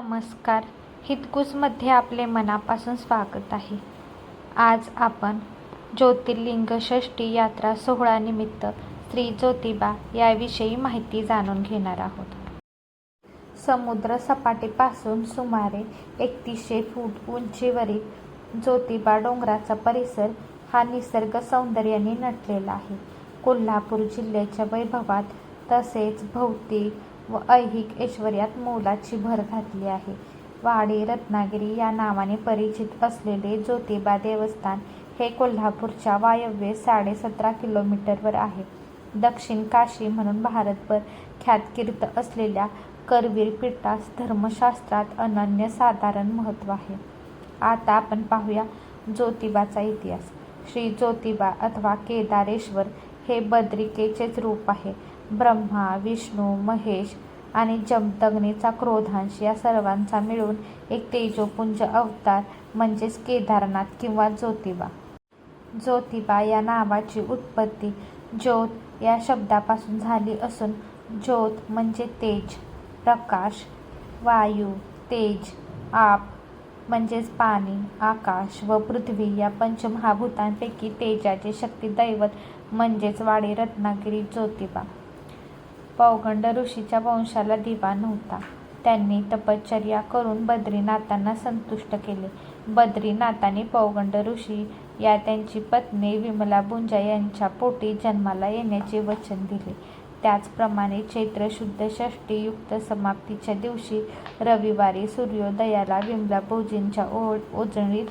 नमस्कार. हितकुसमध्ये आपले मनापासून स्वागत आहे. आज आपण ज्योतिर्लिंग षष्ठी यात्रा सोहळ्यानिमित्त श्री ज्योतिबा याविषयी माहिती जाणून घेणार आहोत. समुद्र सपाटीपासून सुमारे एकतीसशे फूट उंचीवरील ज्योतिबा डोंगराचा परिसर हा निसर्ग सौंदर्याने नटलेला आहे. कोल्हापूर जिल्ह्याच्या वैभवात तसेच भौतिक व ऐहिक ऐश्वर्यात मोलाची भर घातली आहे. वाडी रत्नागिरी या नावाने परिचित असलेले ज्योतिबा देवस्थान हे कोल्हापूरच्या वायव्य साडेसतरा किलोमीटरवर आहे. दक्षिण काशी म्हणून भारतभर ख्यातकीर्त असलेल्या करवीर पीठास धर्मशास्त्रात अनन्यसाधारण महत्त्व आहे. आता आपण पाहूया ज्योतिबाचा इतिहास. श्री ज्योतिबा अथवा केदारेश्वर हे बद्रिकेचेच रूप आहे. ब्रह्मा विष्णू महेश आणि जमदग्नीचा क्रोधांश या सर्वांचा मिळून एक तेजोपुंज अवतार म्हणजेच केदारनाथ किंवा ज्योतिबा. ज्योतिबा या नावाची उत्पत्ती ज्योत या शब्दापासून झाली असून ज्योत म्हणजे तेज प्रकाश वायू तेज आप म्हणजेच पाणी आकाश व पृथ्वी या पंचमहाभूतांपैकी तेजाचे शक्ती दैवत म्हणजेच वाडी रत्नागिरी ज्योतिबा. पौगंड ऋषीच्या वंशाला दिवा नव्हता. त्यांनी तपश्चर्या करून बद्रीनाथांना संतुष्ट केले. बद्रीनाथाने पौगंड ऋषी या त्यांची पत्नी विमला बुंजा यांच्या पोटी जन्माला येण्याचे वचन दिले. त्याचप्रमाणे चैत्र शुद्ध षष्टी युक्त समाप्तीच्या दिवशी रविवारी सूर्योदयाला विमला बुजींच्या ओ ओजणीत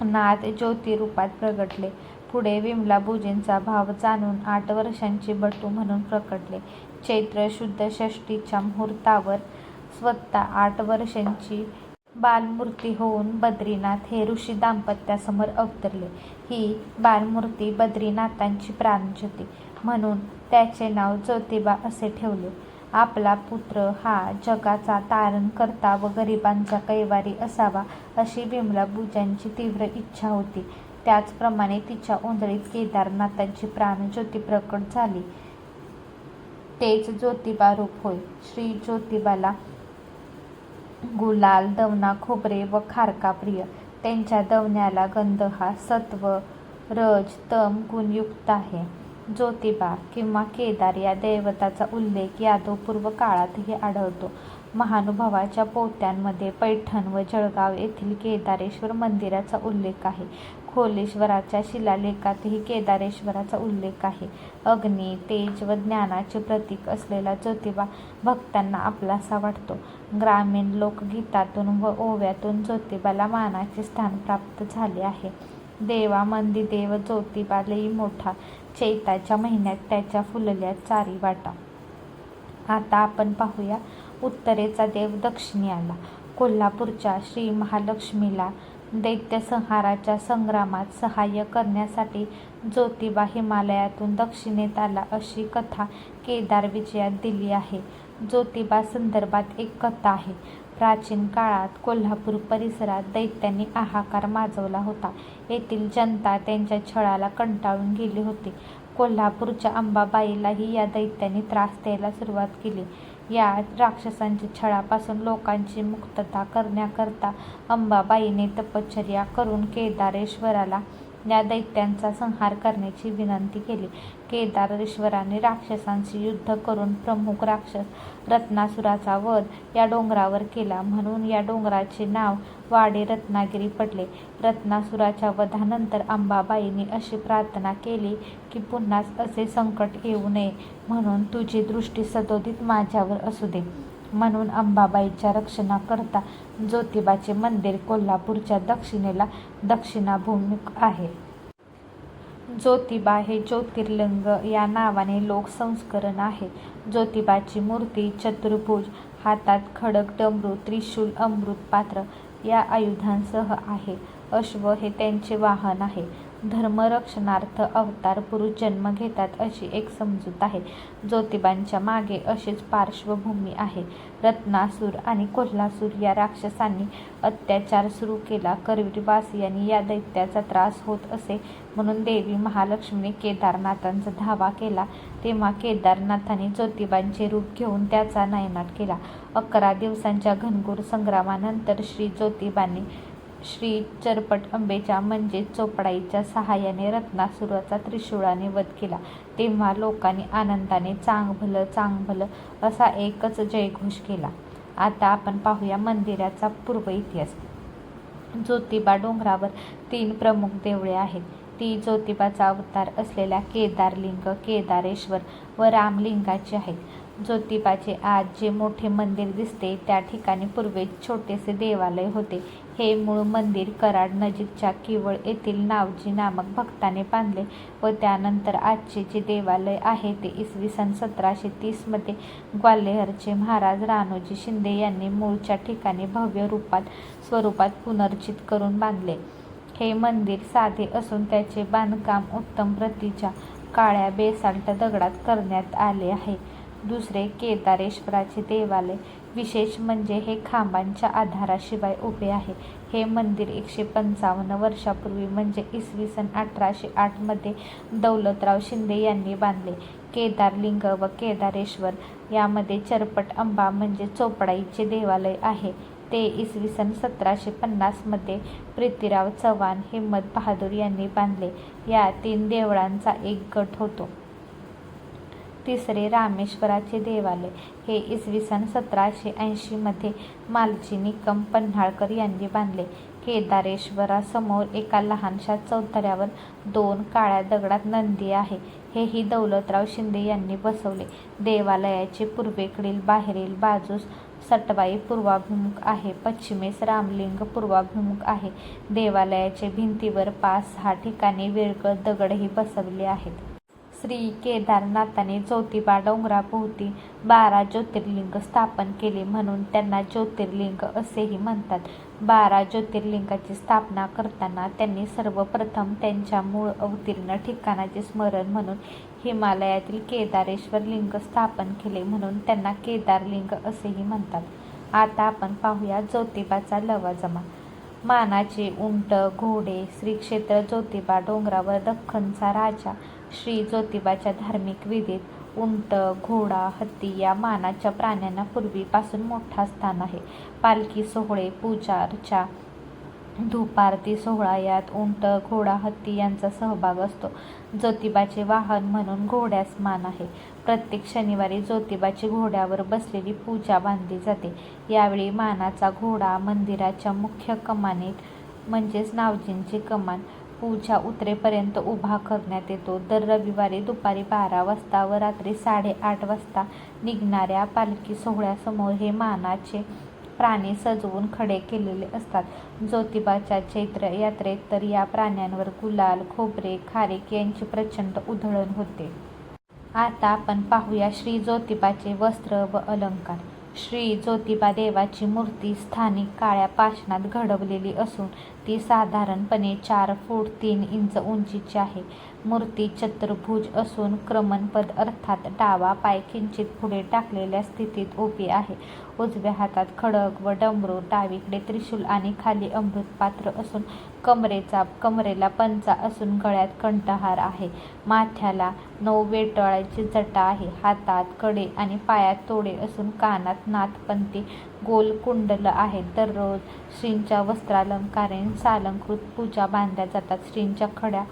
नाथ ज्योतिरूपात प्रगटले. पुढे विमला बुजींचा भाव जाणून आठ वर्षांची बटू म्हणून प्रकटले. चैत्र शुद्ध षष्टीच्या मुहूर्तावर स्वतः आठ वर्षांची बालमूर्ती होऊन बद्रीनाथ हे ऋषी दाम्पत्यासमोर अवतरले. ही बालमूर्ती बद्रीनाथांची प्राणज्योती म्हणून त्याचे नाव ज्योतिबा असे ठेवले. आपला पुत्र हा जगाचा तारण करता व गरिबांचा कैवारी असावा अशी विमला बुजांची तीव्र इच्छा होती. त्याचप्रमाणे तिच्या ओंजळीत केदारनाथांची प्राणज्योती प्रकट झाली. तेच ज्योतिबा रूप होय. श्री ज्योतिबाला गुलाल दवना खोबरे व खारका प्रिय. त्यांच्या दवण्याला गंध हा सत्व रज तम गुणयुक्त आहे. ज्योतिबा किंवा केदार या दैवताचा उल्लेख यादवपूर्व काळातही आढळतो. महानुभावाच्या पोत्यांमध्ये पैठण व जळगाव येथील केदारेश्वर मंदिराचा उल्लेख आहे. खोलेश्वराच्या शिलालेखातही केदारेश्वराचा उल्लेख आहे. अग्नी तेज व ज्ञानाचे प्रतीक असलेला ज्योतिबा भक्तांना आपलासा वाटतो. ग्रामीण लोकगीतातून व ओव्यातून ज्योतिबाला मानाचे स्थान प्राप्त झाले आहे. देवा मंदिदेव ज्योतिबा मोठा चैताच्या महिन्यात त्याच्या फुलल्या चारी वाटा. आता आपण पाहूया उत्तरेचा देव दक्षिणी आला कोल्हापूरच्या श्री महालक्ष्मीला दैत्यसंहाराच्या संग्रामात सहाय्य करण्यासाठी ज्योतिबा हिमालयातून दक्षिणेत आला अशी कथा केदार विजयात दिली आहे. ज्योतिबा संदर्भात एक कथा आहे. प्राचीन काळात कोल्हापूर परिसरात दैत्यांनी हाहाकार माजवला होता. येथील जनता त्यांच्या छळाला कंटाळून गेली होती. कोल्हापूरच्या अंबाबाईलाही या दैत्यांनी त्रास द्यायला सुरुवात केली. या राक्षसांच्या छळापासून लोकांची मुक्तता करण्याकरता अंबाबाईने तपश्चर्या करून केदारेश्वराला या दैत्यांचा संहार करण्याची विनंती केली. केदारेश्वराने राक्षसांशी युद्ध करून प्रमुख राक्षस रत्नासुराचा वध या डोंगरावर केला म्हणून या डोंगराचे नाव वाडे रत्नागिरी पडले. रत्नासुराच्या वधानंतर अंबाबाईंनी अशी प्रार्थना केली की पुन्हाच असे संकट येऊ नये म्हणून तुझी दृष्टी सदोदित माझ्यावर असू दे. म्हणून अंबाबाईच्या रक्षणाकरता ज्योतिबाचे मंदिर कोल्हापूरच्या दक्षिणेला दक्षिणाभिमुख आहे. ज्योतिबा हे ज्योतिर्लिंग या नावाने लोकसंस्करण आहे. ज्योतिबाची मूर्ती चतुर्भुज हातात खडक डमरू त्रिशूल अमृत पात्र या आयुधांसह आहे. अश्व हे त्यांचे वाहन आहे. धर्मरक्षणार्थ अवतार पुरुष जन्म घेतात अशी एक समजूत आहे. ज्योतिबांच्या मागे अशीच पार्श्वभूमी आहे. रत्नासूर आणि कोल्हासूर या राक्षसांनी अत्याचार सुरू केला. करवीरवासियांनी या दैत्याचा त्रास होत असे म्हणून देवी महालक्ष्मीने केदारनाथांचा धावा केला. तेव्हा केदारनाथाने ज्योतिबांचे रूप घेऊन त्याचा नायनाट केला. अकरा दिवसांच्या घनघोर संग्रामानंतर श्री ज्योतिबांनी श्री चरपट अंबेच्या म्हणजेच चोपडाईच्या सहाय्याने रत्नासुराचा त्रिशूळाने वध केला. तेव्हा लोकांनी आनंदाने चांग भलं चांग भलं असा एकच जयघोष केला. आता आपण पाहूया मंदिराचा पूर्व इतिहास. ज्योतिबा डोंगरावर तीन प्रमुख देवळे आहेत. ती ज्योतिबाचा अवतार असलेल्या केदारलिंग, केदारेश्वर व रामलिंगाची आहेत. ज्योतिबाचे आज जे मोठे मंदिर दिसते त्या ठिकाणी पूर्वी छोटेसे देवालय होते. हे मूळ मंदिर कराड नजीकच्या किवळ येथील नावजी नामक भक्ताने बांधले व त्यानंतर आजचे जे देवालय आहे ते इसवी सन सतराशे तीसमध्ये ग्वाल्हेरचे महाराज रानोजी शिंदे यांनी मूळच्या ठिकाणी भव्य रूपात स्वरूपात पुनर्जित करून बांधले. हे मंदिर साधे असून त्याचे बांधकाम उत्तम प्रतीच्या काळ्या बेसाल्ट दगडात करण्यात आले आहे. दुसरे केदारेश्वराचे देवालय. विशेष म्हणजे हे खांबांच्या आधाराशिवाय उभे आहे. हे मंदिर एकशे पंचावन्न वर्षापूर्वी म्हणजे इसवी सन अठराशे आठमध्ये दौलतराव शिंदे यांनी बांधले. केदारलिंग व केदारेश्वर यामध्ये चरपट अंबा म्हणजे चोपडाईचे देवालय आहे ते इसवी सन सतराशे पन्नासमध्ये मध्ये चव्हाण, हिम्मत बहादूर यांनी बांधले. या तीन देवळांचा एक गट होतो. तिसरे रामेश्वराचे देवालय. हे इसवी सन सतराशे ऐंशीमध्ये मालची निकम पन्हाळकर यांनी बांधले. केदारेश्वरासमोर एका लहानशा चौथऱ्यावर दोन काळ्या दगडात नंदी आहे. हेही दौलतराव शिंदे यांनी बसवले. देवालयाचे पूर्वेकडील बाहेरील बाजूस सटवाई पूर्वाभिमुख आहे. पश्चिमेस रामलिंग पूर्वाभिमुख आहे. देवालयाच्या भिंतीवर पाच-सहा ठिकाणी वेळकळ दगडही बसवले आहेत. श्री केदारनाथाने ज्योतिबा डोंगराभोवती बारा ज्योतिर्लिंग स्थापन केले म्हणून त्यांना ज्योतिर्लिंग असेही म्हणतात. बारा ज्योतिर्लिंगाची स्थापना करताना त्यांनी सर्वप्रथम त्यांच्या मूळ अवतीर्ण ठिकाणाचे स्मरण म्हणून हिमालयातील केदारेश्वर लिंग स्थापन केले म्हणून त्यांना केदारलिंग असेही म्हणतात. आता आपण पाहूया ज्योतिबाचा लवाजमा. मानाचे उंट, घोडे. श्रीक्षेत्र ज्योतिबा डोंगरावर दख्खनचा राजा. श्री ज्योतिबाच्या धार्मिक विधीत उंट, घोडा, हत्ती या मानाच्या प्राण्यांना पूर्वीपासून मोठा स्थान आहे. पालखी सोहळे, पूजा अर्चा, धूपारती सोहळा यात उंट, घोडा, हत्ती यांचा सहभाग असतो. ज्योतिबाचे वाहन म्हणून घोड्यास मान आहे. प्रत्येक शनिवारी ज्योतिबाची घोड्यावर बसलेली पूजा बांधली जाते. यावेळी मानाचा घोडा मंदिराच्या मुख्य कमानीत म्हणजेच नावजींची कमान पूजा उतरेपर्यंत उभा करण्यात येतो. दर रविवारी दुपारी बारा वाजता व रात्री साडेआठ वाजता निघणाऱ्या पालखी सोहळ्यासमोर हे मानाचे प्राणी सजवून खडे केलेले असतात. ज्योतिबाच्या चैत्र यात्रेत तर या प्राण्यांवर गुलाल, खोबरे, खारीक यांची प्रचंड उधळण होते. आता आपण पाहूया श्री ज्योतिबाचे वस्त्र व अलंकार. श्री ज्योतिबा देवाची मूर्ती स्थानिक काळ्या पाषाणात घडवलेली असून ती साधारणपणे चार फूट तीन इंच उंचीची आहे. मूर्ती चतुर्भुज असून क्रमणपद अर्थात डावा पाय किंचित पुढे टाकलेल्या स्थितीत उभी आहे. उजव्या हातात खडक व डमरू, डावीकडे त्रिशूल आणि खाली अमृतपात्र असून कमरेचा कमरेला पंचा असून गळ्यात कंठहार आहे. माथ्याला नऊ नऊवेटळाची जटा आहे. हातात कडे आणि पायात तोडे असून कानात नाथपंथी गोल कुंडल आहेत. दररोज श्रींच्या वस्त्रालंकाराने सालंकृत पूजा बांधल्या जातात. श्रींच्या खड्या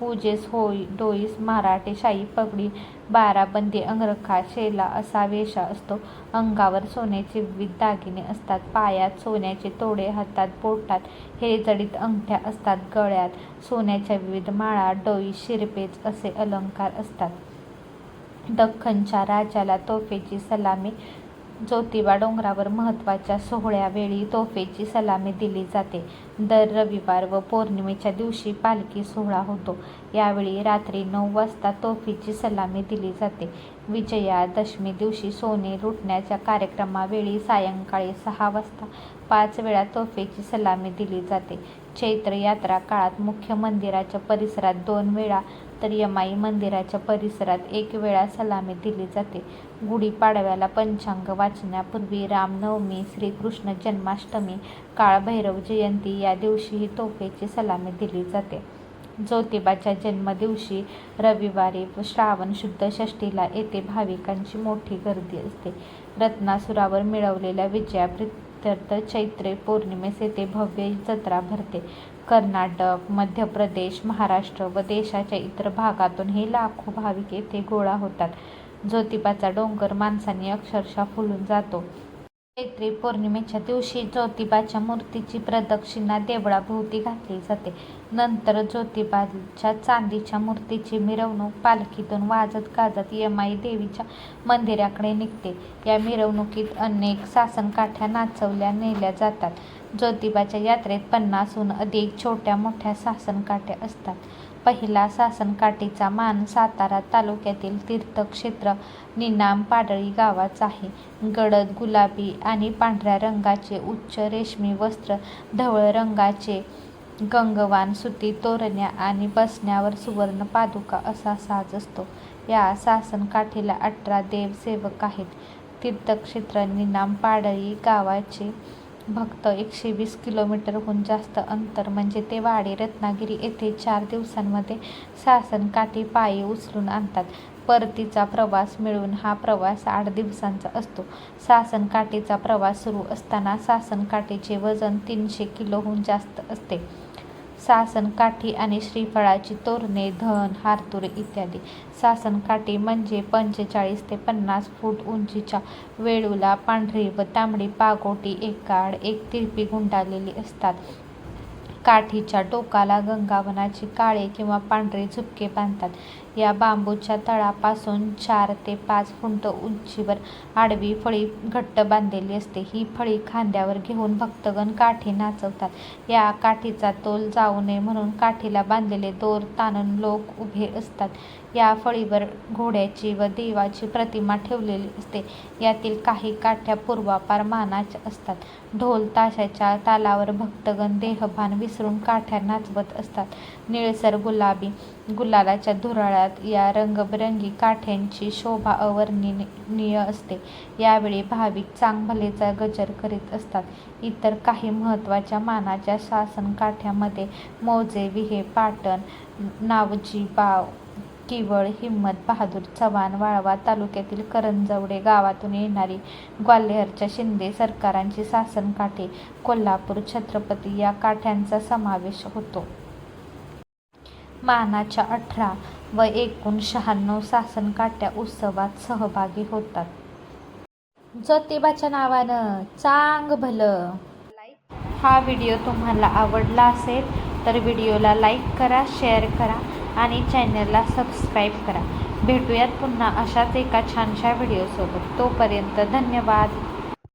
पूजेस होई डोईस मराठे शाही पगडी, बाराबंदी, अंगरखा, शेला असा वेषा असतो. अंगावर सोन्याचे विविध दागिने असतात. पायात सोन्याचे तोडे, हातात, बोटात जडीत अंगठ्या असतात. गळ्यात सोन्याच्या विविध माळा, डोई शिरपेच असे अलंकार असतात. दख्खनच्या राजाला तोफेची सलामी ज्योतिबा डोंगरावर महत्त्वाच्या सोहळ्यावेळी तोफेची सलामी दिली जाते. दर रविवार व पौर्णिमेच्या दिवशी पालखी सोहळा होतो. यावेळी रात्री नऊ वाजता तोफेची सलामी दिली जाते. विजया दशमी दिवशी सोने लुटण्याच्या कार्यक्रमावेळी सायंकाळी सहा वाजता पाच वेळा तोफेची सलामी दिली जाते. चैत्र यात्रा काळात मुख्य मंदिराच्या परिसरात दोन वेळा तर यमाई मंदिराच्या परिसरात एक वेळा सलामी दिली जाते. गुढीपाडव्याला पंचांग वाचण्यापूर्वी, रामनवमी, श्रीकृष्ण जन्माष्टमी, काळभैरव जयंती या दिवशीही तोफेची सलामी दिली जाते. ज्योतिबाच्या जन्मदिवशी रविवारी व श्रावण शुद्ध षष्ठीला येथे भाविकांची मोठी गर्दी असते. रत्नासुरावर मिळवलेल्या विजयाप्रित्यर्थ चैत्रे पौर्णिमेस येथे भव्य जत्रा भरते. कर्नाटक, मध्य प्रदेश, महाराष्ट्र व देशाच्या इतर भागातूनही लाखो भाविक येथे गोळा होतात. ज्योतिबाचा डोंगर माणसाने अक्षरशः फुलून जातो. चैत्री पौर्णिमेच्या दिवशी ज्योतिबाच्या मूर्तीची प्रदक्षिणा देवळाभोवती घातली जाते. नंतर ज्योतिबाच्या चांदीच्या मूर्तीची मिरवणूक पालखीतून वाजत गाजत यमाई देवीच्या मंदिराकडे निघते. या मिरवणुकीत अनेक सासनकाठ्या नाचवल्या नेल्या जातात. ज्योतिबाच्या यात्रेत पन्नासहून अधिक छोट्या मोठ्या सासनकाठ्या असतात. पहिला सासनकाठीचा मान सातारा तालुक्यातील तीर्थक्षेत्र निनाम पाडळी गावाचा आहे. गडद गुलाबी आणि पांढऱ्या रंगाचे उच्च रेशमी वस्त्र, ढवळ रंगाचे गंगवान सुती तोरण्या आणि बसण्यावर सुवर्ण पादुका असा साज असतो. या सासनकाठीला अठरा देवसेवक आहेत. तीर्थक्षेत्र निनाम पाडळी गावाचे भक्त एकशे वीस किलोमीटरहून जास्त अंतर म्हणजे ते वाडी रत्नागिरी येथे चार दिवसांमध्ये सासनकाठी पायी उचलून आणतात. परतीचा प्रवास मिळून हा प्रवास आठ दिवसांचा असतो. सासनकाठीचा प्रवास सुरू असताना सासनकाठीचे वजन तीनशे किलोहून जास्त असते. सासनकाठी आणि श्रीफळाची तोरणे, धन, हारतुरे इ. सासनकाठी म्हणजे पंचेचाळीस ते पन्नास फूट उंचीच्या वेळूला पांढरी व तांबडी पागोटी एकाड एक तिरपी गुंडाळलेली असतात. काठीच्या टोकाला गंगावनाची काळे किंवा पांढरे झुपके बांधतात. या बांबूच्या तळापासून चार ते पाच फुंट उंचीवर आडवी फळी घट्ट बांधलेली असते. ही फळी खांद्यावर घेऊन भक्तगण काठी नाचवतात. या काठीचा तोल जाऊ नये म्हणून काठीला बांधलेले दोर ताणून लोक उभे असतात. या फळीवर घोड्याची व देवाची प्रतिमा ठेवलेली असते. यातील काही काठ्या पूर्वापार मानाच्या असतात. ढोल ताशाच्या तालावर भक्तगण देहभान विसरून काठ्या नाचवत असतात. निळसर गुलाबी गुलालाच्या धुराळात या रंगबिरंगी काठ्यांची शोभा अवर्णनीय असते. यावेळी भाविक चांगभलेचा गजर करीत असतात. इतर काही महत्त्वाच्या मानाच्या सासनकाठ्यांमध्ये मौजे, विहे, पाटण, नावजी बाव किवळ, हिम्मत बहादूर चव्हाण, वाळवा तालुक्यातील करंजवडे गावातून येणारी, ग्वाल्हेरच्या शिंदे सरकारांची सासनकाठे कोल्हापूर छत्रपती या काठ्यांचा समावेश होतो. मानाच्या अठरा व एकूण शहाण्णव सासनकाट्या उत्सवात सहभागी होतात. ज्योतिबाच्या नावानं चांग भलं हा व्हिडिओ तुम्हाला आवडला असेल तर व्हिडिओला लाईक करा, शेअर करा आणि चॅनलला सबस्क्राईब करा. भेटूयात पुन्हा अशाच एका छानशा व्हिडिओसोबत. तोपर्यंत धन्यवाद.